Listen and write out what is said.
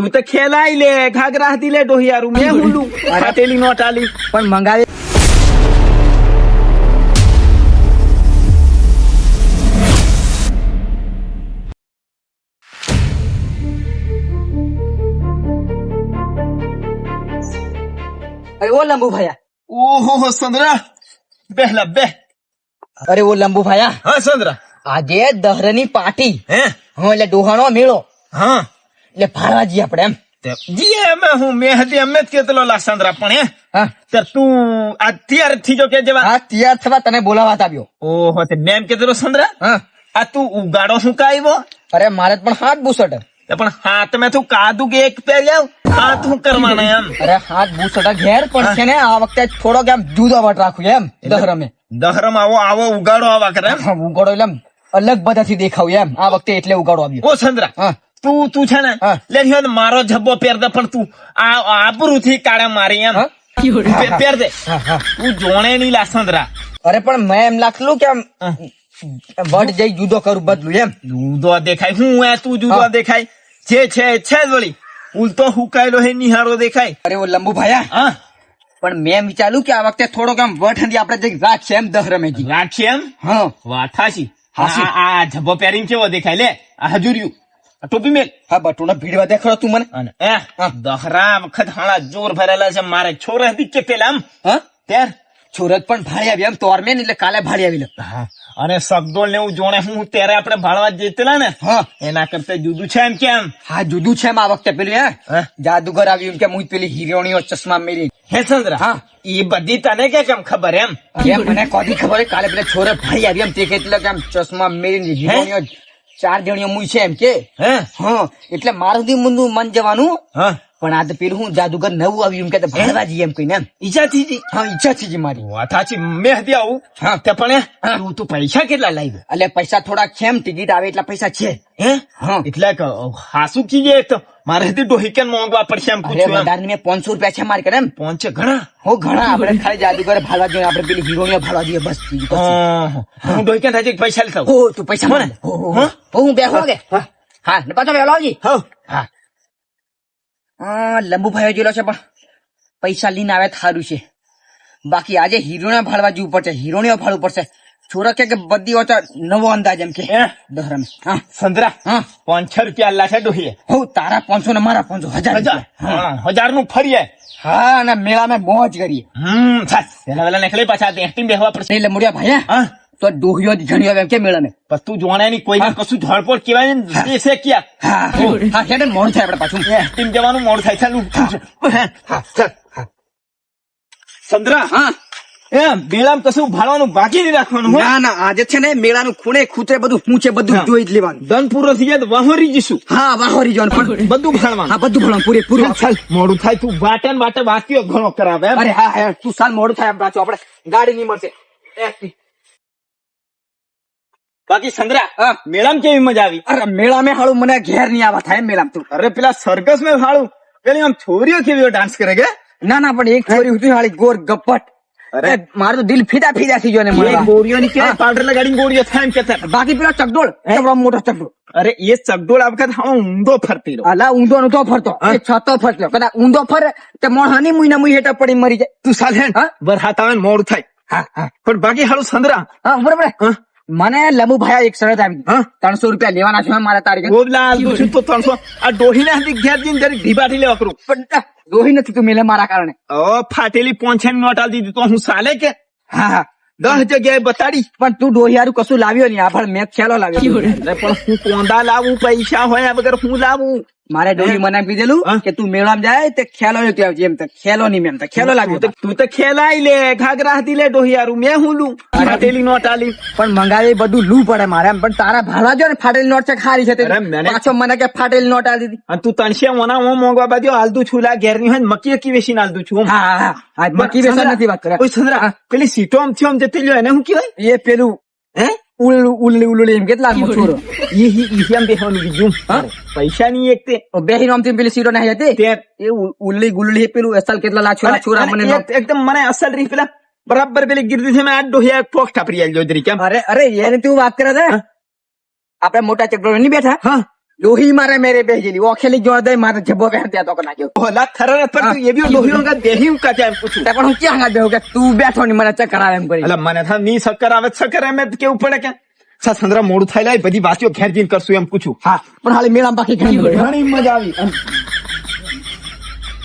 તું તો ખેલાઈ લે ઘાઘરા હતી લે ડોહિયારું મેં હુલું ફાટેલી નોટ આલી પણ મંગાવી. અરે ઓ લંબુ ભાયા. ઓહો હો સંદ્રા. બેહલા બે. અરે ઓ લંબુ ભાયા. હા સંદ્રા. આજે દહરની પાર્ટી. હે? હા એટલે ડોહાણો મેળો. હા. એટલે ફાળવા જઈએ આપણે એમ. અમે હું મેં હતી અમે જ કેતલો લા પણ હે હા. તે તું અત્યારથી જો કે જેવા? હા તૈયાર થવા તને બોલાવા આવ્યો. ઓહો તે મેમ કેતલો સંદ્રા હા. આ તું ઉગાડો શું કાયવો અરે મારે પણ હાથ બુસટ. પણ હાથ મેં તું કાદું કે એક પહેર્યા? હાથ હું કરવાના એમ? અરે હાથ ભૂસટ ઘેર પડશે ને આ વખતે થોડોક એમ જુદો વટ રાખું એમ દહરમે. દહરમ આવો આવો ઉગાડો આવા કરે ઉગાડો એટલે અલગ બધાથી દેખાવું એમ. આ વખતે એટલે ઉગાડો આવ્યો. ઓ સંદ્રા હા. તું તું છે ને લે મારો જબ્બો પહેર દે પણ તું આ આબરૂ થી કાળા મારી એમ? પહેર દે. તું જોણે નહીં લાસંદરા અરે પણ મેં એમ લાખલું કે આમ. વટ જઈ જુદો કરું બદલું એમ. જુદો દેખાય. હું એ તું જુદો દેખાય. છે છે છે જ વળી. ઉલતો હુકાયેલો હે નિહારો દેખાય. અરે ઓ લંબુ ભાયા. હા. પણ મેં વિચાર્યું કે આ વખતે થોડોક આમ હંધી આપણે જઈ રાખીએ એમ દહરમે જી રાખીએ એમ? હા. વાથાશી હા આ જબ્બો પહેરીને કેવો દેખાય? લે આ હજુરિયું. ટોપી મેલ. હા બટુને ભીડવા દેખાડો તું મને. અને એ દહરા વખત હાળા જોર ભરેલા છે મારે છોરા હતી કે પેલા આમ. હા? ત્યાર છોરત પણ ભાડી આવી એમ તોર મેન એટલે કાલે ભાડી આવી લે. હા અને સગડોળ ને એવું જોણે હું ત્યારે આપણે ભાળવા જીતેલા ને હા. એના કરતા જુદું છે એમ કેમ હા જુદું છે એમ આ વખતે પેલું હે? જાદુગર આવ્યું એમ કે હું પેલી હિરોણીઓ ચશ્મા મેરી હે ચંદ્ર હા. એ બધી તને કે કેમ ખબર એમ? કેમ મને કોથી ખબર કાલે પેલા છોરે ભાઈ આવી એમ તે કેટલે કેમ ચશ્મા મેરી હિરોણીઓ ચાર જણીઓ મુઈ છે એમ કે? હે? હા. એટલે મારું દી મુંદુ મન જવાનું હા. પણ આ તો પેલું હું જાદુગર નવું આવ્યું એમ કે ભણવા જઈએ એમ કહીને ઈજા થઈ જી હા ઈજા થઈ જી મારી. વાથાથી મેં હતી આવું. હા. તે પણ તું તું પૈસા કેટલા લાવ્યો? એટલે પૈસા થોડા કેમ ટિકિટ આવે એટલા પૈસા છે. હે? હા. એટલે કે હાસુ કીજે તો? મારે હતી ડોહી કેમ પડશે એમ પૂછ્યું વધારે મેં પાંચસો રૂપિયા છે મારે કરે એમ. પહોંચે ઘણા? હો ઘણા. આપણે ખાલી જાદુગર ભાડવા જોઈએ આપણે પેલી હીરોને ભાડવા જોઈએ બસ હા. હું. ડોહી થાય પૈસા લેતા હો તું પૈસા મને? હો હો, હો. હો? કે હા. હા. ને પાછો વેલો આવજી. હા હા. લંબુ ભાઈ જેલો છે પણ પૈસા લઈને આવે થારું છે. બાકી આજે હિરોણા ભાડવા જવું પડશે હિરોણીઓ ભાડવું પડશે. છોરા કે બધી ઓછા નવો અંદાજ એમ કે. હે? દહરમ. હા. સંતરા હા. પાંચસો રૂપિયા લાશે ડોહીએ. હું તારા પાંચસો ને મારા પાંચસો હજાર હજાર. હા, હજારનું ફરીએ. હા અને મેળામાં મોજ કરીએ. હમ વેલા વેલા નીકળી પાછા દેખતી બેહવા પડશે. એટલે મુડિયા ભાઈ હે? તો ડોહિયો જ ઘણી આવે એમ કે મેળાને? પણ તું જોણે નહીં કોઈ કશું ઝડપોટ કેવાય ને છે ક્યાં? હા હા. હેડે ને મોડું થાય આપણે પાછું. ટીમ જવાનું મોડ થાય ચાલુ સંદ્રા હા. એ મેળામાં કશું ભાડવાનું બાકી નહીં રાખવાનું ના ના આજે છે ને મેળાનું ખૂણે ખૂતરે બધું હું છે બધું. જોઈ જ લેવાનું. ધન પૂરો થઈ જાય વાહોરી જઈશું. હા વાહોરી જવાનું પણ બધું ભાડવાનું હા બધું ભણવાનું પૂરે પૂરું. ચાલ મોડું થાય તું વાટન ને વાટે વાંચ્યો ઘણો કરાવે અરે હા હા તું સાલ મોડું થાય આપણે ગાડી નહીં મળશે. બાકી સંદ્રા. મેળામાં કેવી મજા આવી? અરે મેળા મેં હાળું મને ઘેર નહીં આવા થાય મેળામાં તું. અરે પેલા સરકસ મેં હાળું. પેલી આમ છોરીઓ કેવી ડાન્સ કરે કે? ના ના પણ એક છોરી હતી હાળી ગોર ગપ્પટ. અરે. મારું તો દિલ ફીદા ફીદા થઈ ગયો ને મને ગોરીઓ ની કે. પાવડર લગાડીને ગોળીઓ થાય એમ કે બાકી પેલો ચકડોળ એવડો મોટો ચકડોળ. અરે એ ચગડોળ આ વખત હા ઊંધો ફરતી રહ્યો અલા ઊંધો નતો ફરતો. એ છતો ફરતો કદાચ ઊંધો ફરે તે મોહાની મુઈ ના મુઈ હેઠળ પડી મરી જાય. તું સાથે હા? વરસાદ આવે મોડ થાય. હા હા. પણ બાકી હાલું સંદ્રા હા બરાબર હા? મને લંબુ ભાઈ એક શરત આવી હા? ત્રણસો રૂપિયા લેવાના છે મારા તારીખે. તો ત્રણસો. આ ડોહીને હાથી ઘેર જઈને ઢીબાટી લેવા કરું. પણ ડોહી નથી તું મેલે મારા કારણે. ઓ ફાટેલી પોંછે નોટ આલી દીધી તો હું સાલે કે? હા હા. દસ જગ્યાએ બતાડી. પણ તું ડોહિયારું કશું લાવ્યો નહીં. આ પણ મેં ખ્યાલો લાવ્યો પણ હું કોંડા લાવું પૈસા હોય વગર હું લાવું? મારે ડોહી મને કીધેલું કે તું મેળામાં જાય તે ખેલો લેતી આવજે. એમ તો ખેલો નહીં મેમ તો ખેલો લાગ્યો તું તો- ખેલાઈ લે. ઘાઘરા હતી લે ડોહિયારું. મેં હું લઉં? ફાટેલી નોટ આલી. પણ મંગાવી બધું લૂ પડે મારે એમ. પણ તારા ભાડા જો ને ફાટેલી નોટ છે ખારી છે પાછો મને કે ફાટેલી નોટ આલી દીધી. તું તણશે મને હું મોંઘવા બાજુ હાલતું છું. લા ઘેરની હોય ને મકી કી વેચીને હાલતું છું હા હા. આજ મકી બેસન નથી વાત કરે ઓય સંદ્રા પેલી સીટો આમ થયો આમ જતી લ્યો એને હું કહેવાય એ પેલું હે ઉલ્લુ ઉલ્લી ઉલ્લી એમ કેટલા છોરો ઈ ઈ ઈ આમ બેહવાનું બીજું હા? પૈસા ની એક તે બેહી નોમથી પેલી સીટો નહીં હતી તે એ ઉ- ઉલ્લી ગુલ્લી પેલું અસલ કેટલા લા છોરા અને- છોરા અને મને એક- નોમ- એકદમ મને અસલ રહી પેલા બરાબર પેલી ગીરદી છે મેં આ ડોહિયા ફોક ઠાપરી આલજો જરી કેમ અરે અરે એને તું વાત કરે છે આપડે મોટા ચકડોળ નહીં બેઠા હા લોહી મારે મેરે બેહેલી ઓખેલી જોડ મારે જબ્બો પહેર ત્યાં તો નાખ્યો. ઓલા થરા પર તું એ બી લોહી અંગા દેહી. ઉકા ત્યાં પૂછું? તે પણ હું ક્યાં આગળ બેહું કે તું બેઠો ને મને ચક્કર આવે એમ કરી. એટલે મને થા ની શક્કર આવે શક્કર એમ કેવું પડે કે? સા સંદ્રા મોડું થાય લાય બધી વાતીઓ ઘેર જઈને કરશું એમ પૂછું. હા પણ હાલે મેળામાં બાકી ઘણી મજા આવી.